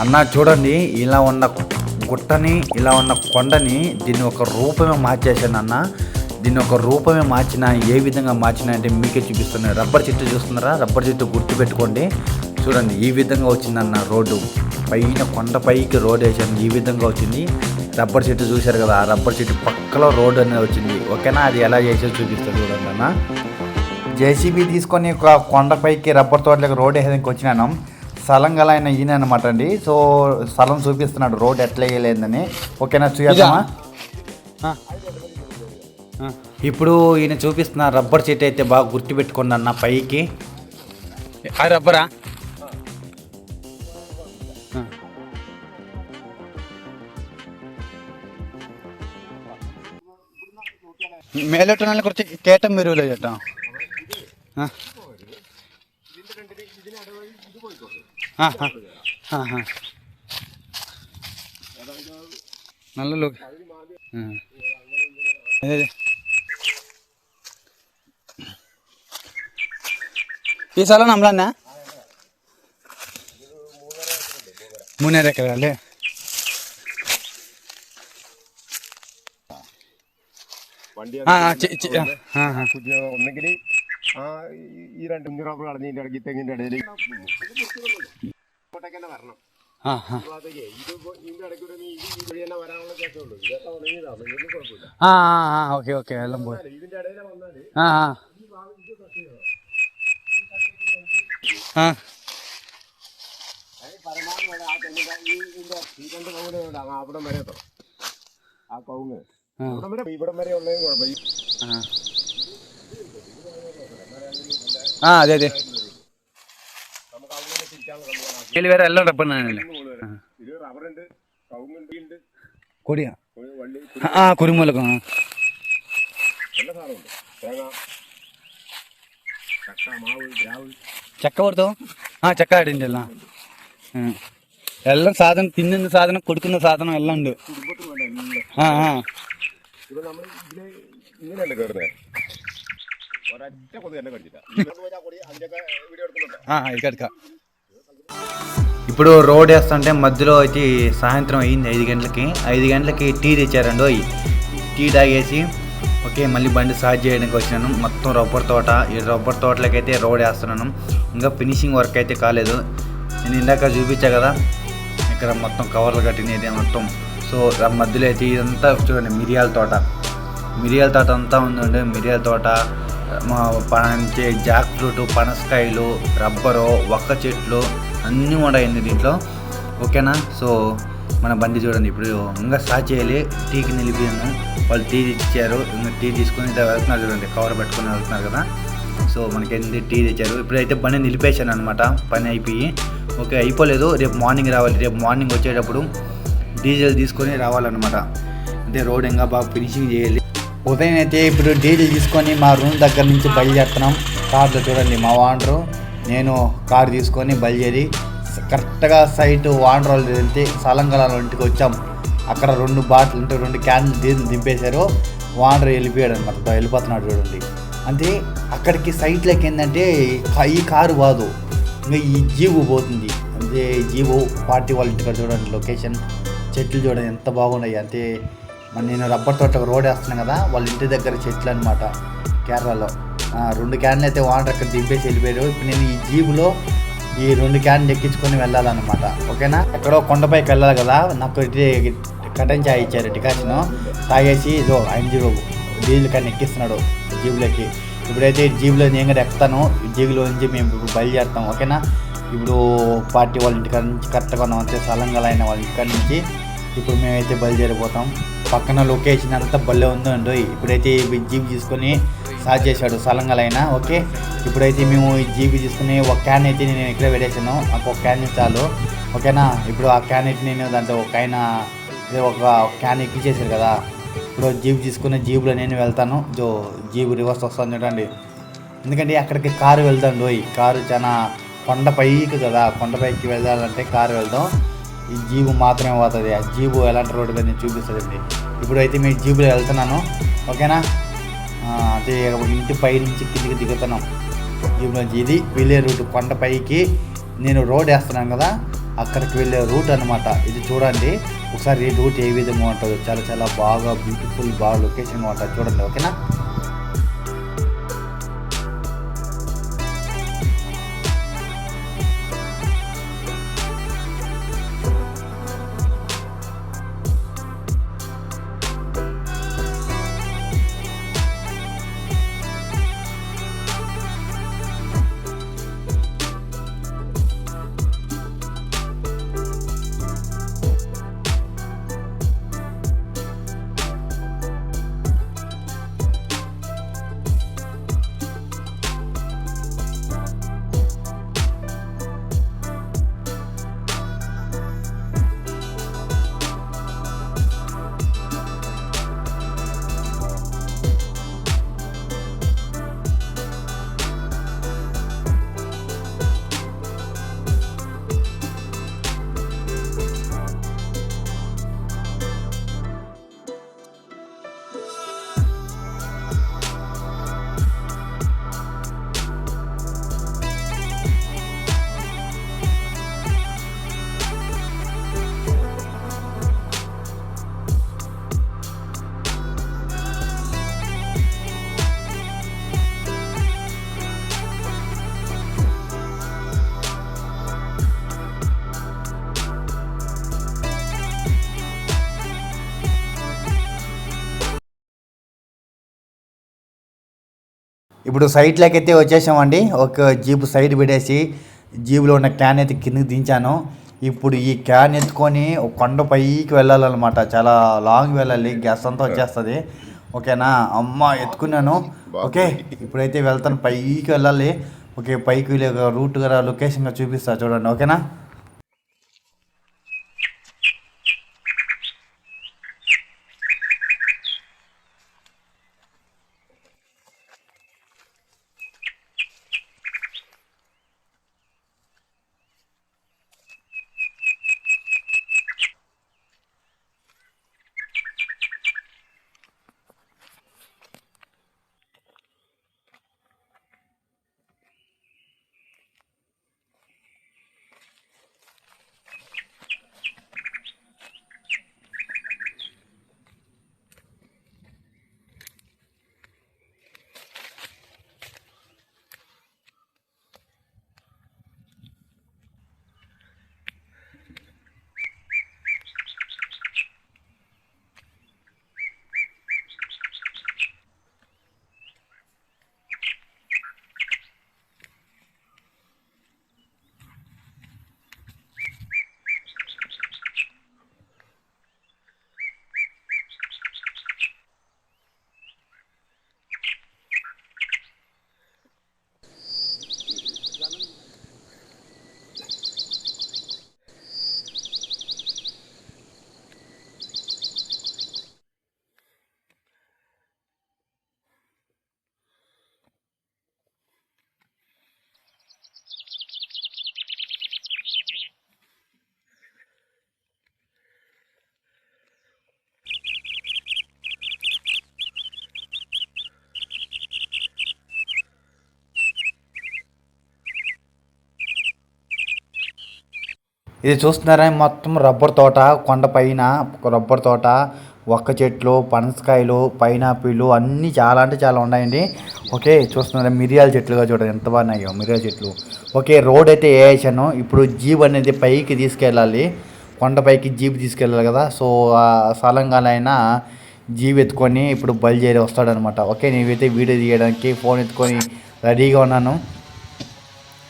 అన్న చూడండి ఇలా ఉన్న గుట్టని ఇలా ఉన్న కొండని దీన్ని ఒక రూపమే మార్చేశాను అన్న. దీన్ని ఒక రూపమే మార్చిన ఏ విధంగా మార్చిన అంటే మీకే చూపిస్తున్నాను రబ్బర్ చెట్టు చూస్తున్నారా? రబ్బర్ చెట్టు గుర్తు పెట్టుకోండి చూడండి ఈ విధంగా వచ్చిందన్న రోడ్డు. పైన కొండపైకి రోడ్ వేసాను ఈ విధంగా వచ్చింది. రబ్బర్ చెట్టు చూశారు కదా ఆ రబ్బర్ చెట్టు పక్కలో రోడ్ అనేది వచ్చింది. ఓకేనా? అది ఎలా చేసేది చూపిస్తాను చూడండి అన్న. జేసీబీ తీసుకొని ఒక కొండపైకి రబ్బర్ తోటలకు రోడ్ వేసేదానికి వచ్చినాను. స్థలం గల ఆయన ఈయన అనమాట అండి సో స్థలం చూపిస్తున్నాడు రోడ్ ఎట్లా వేయలేదని ఓకేనా చూద్దామా ఇప్పుడు ఈయన చూపిస్తున్న రబ్బర్ చెట్టు అయితే బాగా గుర్తుపెట్టుకోండి అన్న పైకి ఆ రబ్బరా മേലോട്ട് കുറച്ച് കേട്ടം വരുമല്ലോ ചേട്ടാ ആ നല്ല ലോ ഈ സ്ഥലം നമ്മൾ തന്നെ? മൂന്നര എക്കറ അല്ലേ? ആ ആ ഒന്നെങ്കിൽ ആ ഈ രണ്ട് റബ്ബർ കളഞ്ഞതിന്റെ ഇടയ്ക്ക് തെങ്ങിന്റെ ഇടയിൽ ഇങ്ങോട്ടേക്ക് തന്നെ വരണം. ആ ആ. ഓക്കെ ഓക്കെ എല്ലാം പോയി. ആ ആ. അവിടം വരെ ആ കവുങ്ങ്. ഇവിടം വരെ ഉള്ളതും കുഴപ്പമില്ല. ആ അതെ അതെ. ഇതിൽ വേറെ എല്ലാം ഡപ്പണ്ണാണല്ലേ കൊടിയാ. ആ കുരുമുളക് ചക്ക കൊടുത്തോ? ആ ചക്ക ഇടണ്ടല്ല എല്ലാം എല്ലാം സാധനം തിന്നുന്ന സാധനം കൊടുക്കുന്ന സാധനം എല്ലാം ഉണ്ട്. ആ ആ. എടുക്കുന്നുണ്ട് ఆ, ఇక్కడ ఇక్కడ ఇప్పుడు రోడ్ వేస్తుంటే మధ్యలో వచ్చి సాయంత్రం అయింది ఐదు గంటలకి ఐదు గంటలకి టీ తెచ్చారండి ఓయ్ టీ తాగేసి ఓకే మళ్ళీ బండి స్టార్ట్ చేయడానికి వచ్చినాను మొత్తం రబ్బర్ తోట ఈ రబ్బర్ తోటలకి అయితే రోడ్ వేస్తున్నాను ఇంకా ఫినిషింగ్ వర్క్ అయితే కాలేదు నేను ఇందాక చూపించా కదా ఇక్కడ మొత్తం కవర్లు కట్టినది మొత్తం సో ఆ మధ్యలో అయితే ఇదంతా చూడండి మిరియాల తోట మిరియాల తోట అంతా ఉందండి మిరియాల తోట మా జాక్ ఫ్రూట్ పనసకాయలు రబ్బరు ఒక్క చెట్లు అన్నీ ఉన్నాయండి దీంట్లో. ఓకేనా? సో మన బండి చూడండి. ఇప్పుడు ఇంకా స్టార్ట్ చేయాలి. టీకి నిలిపాను వాళ్ళు టీ ఇచ్చారు ఇంకా టీ తీసుకొని ఇంత వెళ్తున్నారు చూడండి. కవర్ పెట్టుకొని వెళ్తున్నారు కదా. సో మనకి టీ తెచ్చారు. ఇప్పుడైతే బండి నిలిపేశాను అనమాట పని అయిపోయి. ఓకే అయిపోలేదు. రేపు మార్నింగ్ రావాలి. రేపు మార్నింగ్ వచ్చేటప్పుడు డీజిల్ తీసుకొని రావాలన్నమాట. అంటే రోడ్ ఇంకా బాగా ఫినిషింగ్ చేయాలి. ఉదయం అయితే ఇప్పుడు డీజిల్ తీసుకొని మా రూమ్ దగ్గర నుంచి బయలుదేరుతున్నాం. కార్లో చూడండి మా వాండరు. నేను కార్ తీసుకొని బయలుదేరి కరెక్ట్గా సైట్ వాండర్ వాళ్ళు వెళ్తే సలంగల ఇంటికి వచ్చాం. అక్కడ రెండు బాటిల్ అంటే రెండు క్యాన్లు డీజిల్ దింపేశారు. వాండర్ వెళ్ళిపోయాడు అనమాట వెళ్ళిపోతున్నాడు చూడండి. అంటే అక్కడికి సైట్లోకి ఏంటంటే ఈ కారు కాదు. ఇంకా ఈ జీబు పోతుంది. అంటే జీబు పార్టీ వాళ్ళ ఇంటికాడ చూడండి లొకేషన్. చెట్లు చూడండి ఎంత బాగున్నాయి. అంటే మరి నేను రబ్బర్ తోట రోడ్ వేస్తున్నాను కదా వాళ్ళ ఇంటి దగ్గర చెట్లు అనమాట కేరళలో. రెండు క్యాన్లు అయితే వాటర్ అక్కడ దింపేసి వెళ్ళిపోయారు. ఇప్పుడు నేను ఈ జీబులో ఈ రెండు క్యాన్లు ఎక్కించుకొని వెళ్ళాలన్నమాట. ఓకేనా? ఎక్కడో కొండపైకి వెళ్ళాలి కదా నాకు కటన్ చాయ్ ఇచ్చారు టికాషన్ తాగేసి ఇదో ఆయన జీబు డీజిల్ కానీ ఎక్కిస్తున్నాడు జీబులోకి. ఇప్పుడైతే జీబులో నేను కూడా ఎక్కుతాను. ఈ జీబులో నుంచి మేము ఇప్పుడు బయలుదేరుతాం ఓకేనా? ఇప్పుడు పార్టీ వాళ్ళ ఇంటికాడ నుంచి కరెక్ట్గా ఉన్నాం అంతే సలంగా అయిన వాళ్ళ ఇంటికాడ నుంచి. ఇప్పుడు మేమైతే బయలుదేరిపోతాం. పక్కన లొకేషన్ అంతా భలే ఉందండి ఇప్పుడైతే ఈ జీప్ తీసుకొని స్టార్ట్ చేశాడు సలంగలైన అయినా ఓకే? ఇప్పుడైతే మేము ఈ జీప్ తీసుకుని ఒక క్యాన్ అయితే నేను ఇక్కడ పెట్టేసాను నాకు ఒక క్యాన్ చాలు. ఓకేనా? ఇప్పుడు ఆ క్యాన్ అయితే నేను దాంట్లో ఒక ఆయన ఒక క్యాన్ ఎక్కిచ్చేసారు కదా. ఇప్పుడు జీప్ తీసుకుని జీబులో నేను వెళ్తాను. జో జీప్ రివర్స్ వస్తాను చూడండి. ఎందుకంటే అక్కడికి కారు వెళ్దాం డోయ్ కారు చాలా కొండ పైకి కదా. కొండ పైకి వెళ్ళాలంటే కారు వెళ్దాం. ఈ జీబు మాత్రమే పోతుంది. ఆ జీబు ఎలాంటి రోడ్డు కదా నేను చూపిస్తుంది ఇప్పుడు అయితే మీ జీబులో వెళ్తున్నాను. ఓకేనా? అంటే ఇంటి పై నుంచి కిందికి దిగుతున్నాం. జీబులో ఇది వెళ్ళే రూట్ కొండ పైకి నేను రోడ్ వేస్తున్నాను కదా అక్కడికి వెళ్ళే రూట్ అన్నమాట. ఇది చూడండి. ఒకసారి ఈ రూట్ ఏ విధంగా ఉంటుందో. చాలా చాలా బాగా బ్యూటిఫుల్ బాగా లొకేషన్గా ఉంటుంది. చూడండి ఓకేనా? ఇప్పుడు సైట్లోకి అయితే వచ్చేసామండి. ఒక జీపు సైడ్ పెట్టేసి జీబులో ఉన్న క్యాన్ అయితే కిందకి దించాను. ఇప్పుడు ఈ క్యాన్ ఎత్తుకొని ఒక కొండ పైకి వెళ్ళాలన్నమాట. చాలా లాంగ్ వెళ్ళాలి. గ్యాస్ అంతా వచ్చేస్తుంది. ఓకేనా? అమ్మ ఎత్తుకున్నాను. ఓకే ఇప్పుడైతే వెళ్తాను. పైకి వెళ్ళాలి. ఓకే పైకి వెళ్ళే రూట్ కదా లొకేషన్గా చూపిస్తా చూడండి. ఓకేనా? ఇది చూస్తున్నారా? మొత్తం రబ్బర్ తోట కొండ పైన రబ్బర్ తోట ఒక్క చెట్లు పనసకాయలు పైనాపిల్ అన్నీ చాలా అంటే చాలా ఉన్నాయండి. ఓకే చూస్తున్నారా? మిరియాల చెట్లుగా చూడండి. ఎంత బాగున్నాయో మిరియాల చెట్లు. ఓకే రోడ్ అయితే వేసాను ఇప్పుడు జీప్ అనేది పైకి తీసుకెళ్ళాలి. కొండపైకి జీప్ తీసుకెళ్ళాలి కదా. సో ఆ సలంగానైనా జీప్ ఎత్తుకొని ఇప్పుడు బయలుదేరి వస్తాడనమాట. ఓకే నేనైతే వీడియో తీయడానికి ఫోన్ ఎత్తుకొని రెడీగా ఉన్నాను.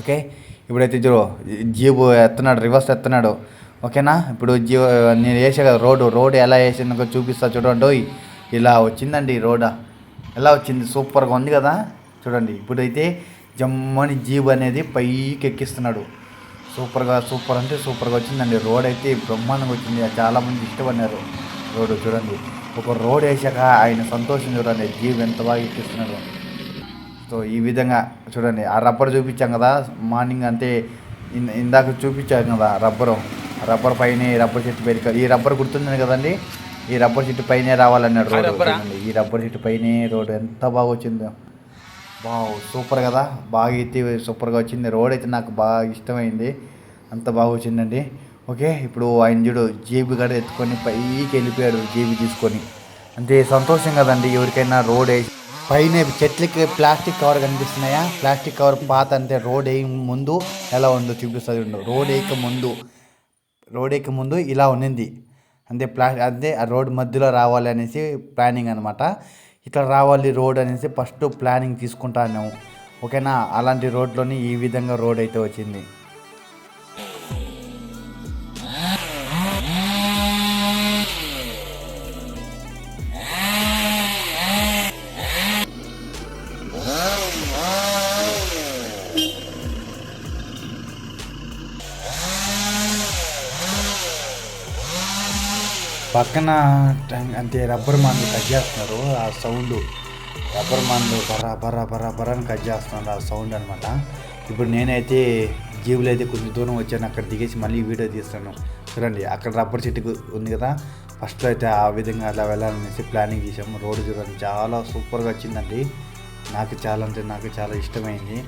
ఓకే ఇప్పుడైతే చూడు జీబు ఎత్తున్నాడు రివర్స్ ఎత్తున్నాడు. ఓకేనా? ఇప్పుడు జీవ నేను వేసా కదా రోడ్డు రోడ్డు ఎలా వేసిందో చూపిస్తా చూడండి. ఇలా వచ్చిందండి రోడ్డు. ఎలా వచ్చింది? సూపర్గా ఉంది కదా? చూడండి ఇప్పుడైతే జమ్మని జీబు అనేది పైకి ఎక్కిస్తున్నాడు. సూపర్గా సూపర్ అంటే సూపర్గా వచ్చిందండి. రోడ్ అయితే బ్రహ్మాండంగా వచ్చింది. చాలామంది ఇష్టపడినారు రోడ్డు చూడండి. ఒక రోడ్ వేసాక ఆయన సంతోషం చూడండి. జీబు ఎంత బాగా ఎక్కిస్తున్నాడు. సో ఈ విధంగా చూడండి ఆ రబ్బర్ చూపించాం కదా మార్నింగ్ అంతే ఇందాక చూపించాం కదా రబ్బరు. రబ్బర్ పైన రబ్బర్ చెట్టు పెరిక ఈ రబ్బర్ గుర్తుంది కదండి? ఈ రబ్బర్ చెట్టు పైనే రావాలన్నాడు రోడ్డు. చూడండి. ఈ రబ్బర్ చెట్టు పైనే రోడ్డు ఎంత బాగా వచ్చిందో. బావ్ సూపర్ కదా బాగా అయితే సూపర్గా వచ్చింది. రోడ్ అయితే నాకు బాగా ఇష్టమైంది. అంత బాగా వచ్చిందండి. ఓకే ఇప్పుడు ఆయన చూడు జీబీ గడ ఎత్తుకొని పైకి వెళ్ళిపోయాడు జీబీ తీసుకొని. అంతే సంతోషం కదండి ఎవరికైనా రోడ్ వేసి పైన చెట్లకి ప్లాస్టిక్ కవర్ కనిపిస్తున్నాయా? ప్లాస్టిక్ కవర్ పాత అంటే రోడ్ వేయ ముందు ఎలా ఉందో చూపిస్తుంది ఉండు రోడ్ వేయక ముందు రోడ్ వేయక ముందు ఇలా ఉన్నింది. అంతే ప్లా అంతే ఆ రోడ్ మధ్యలో రావాలి అనేసి ప్లానింగ్ అనమాట ఇట్లా రావాలి రోడ్ అనేసి ఫస్ట్ ప్లానింగ్ తీసుకుంటాను. ఓకేనా? అలాంటి రోడ్లోని ఈ విధంగా రోడ్ అయితే వచ్చింది. పక్కన అంటే రబ్బర్ మాన్లు కట్ చేస్తున్నారు ఆ సౌండ్. రబ్బర్ మాన్లు బరా బర్రా బరా బరా అని కట్ చేస్తున్నారు ఆ సౌండ్ అనమాట ఇప్పుడు నేనైతే జీవులు అయితే కొంచెం దూరం వచ్చాను అక్కడ దిగేసి మళ్ళీ వీడియో తీస్తాను. చూడండి అక్కడ రబ్బర్ చెట్టు ఉంది కదా. ఫస్ట్ అయితే ఆ విధంగా అలా వెళ్ళాలనేసి ప్లానింగ్ చేసాము రోడ్డు చూడండి చాలా సూపర్గా వచ్చిందండి. నాకు చాలా అంటే నాకు చాలా ఇష్టమైంది.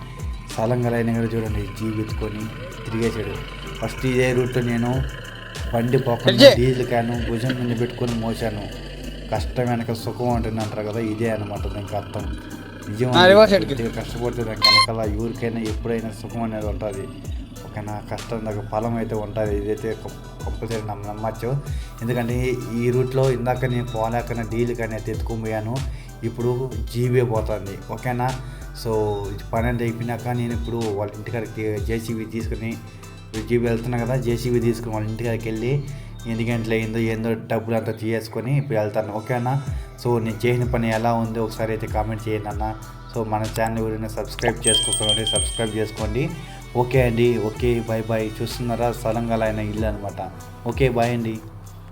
సలంగలైన కూడా చూడండి జీబు ఎత్తుకొని తిరిగేసాడు ఫస్ట్ ఇదే రూట్లో నేను బండి పోకుండా డీజిల్ క్యాను భుజం మీద పెట్టుకొని మోసాను. కష్టం వెనక సుఖం ఉంటుంది అంటారు కదా ఇదే అనమాట దానికి అర్థం. నిజం కష్టపడితే దానికి వెనకాల ఎవరికైనా ఎప్పుడైనా సుఖం అనేది ఉంటుంది. ఓకేనా కష్టం దగ్గర ఫలం అయితే ఉంటుంది. ఇదైతే కంపల్సరీ నమ్మ నమ్మచ్చు. ఎందుకంటే ఈ రూట్లో ఇందాక నేను పోలేకనే డీల్ కానీ అయితే ఎత్తుకొని పోయాను. ఇప్పుడు జీబే పోతుంది. ఓకేనా? సో ఇది పని అంతా అయిపోయినాక నేను ఇప్పుడు వాళ్ళ ఇంటికాడికి జేసీబీ తీసుకుని జీబీ వెళ్తున్నా కదా జేసీబీ తీసుకుని వాళ్ళ దగ్గరికి వెళ్ళి ఎన్ని గంటలు అయిందో ఏందో డబ్బులు అంతా తీసుకొని ఇప్పుడు వెళ్తాను. ఓకేనా సో నేను చేసిన పని ఎలా ఉందో ఒకసారి అయితే కామెంట్ చేయండి అన్న. సో మన ఛానల్ గురించి సబ్స్క్రైబ్ చేసుకోకండి సబ్స్క్రైబ్ చేసుకోండి. ఓకే అండి ఓకే బాయ్ బాయ్ చూస్తున్నారా? సలంగా అయిన ఇల్లు అనమాట ఓకే బాయ్ అండి.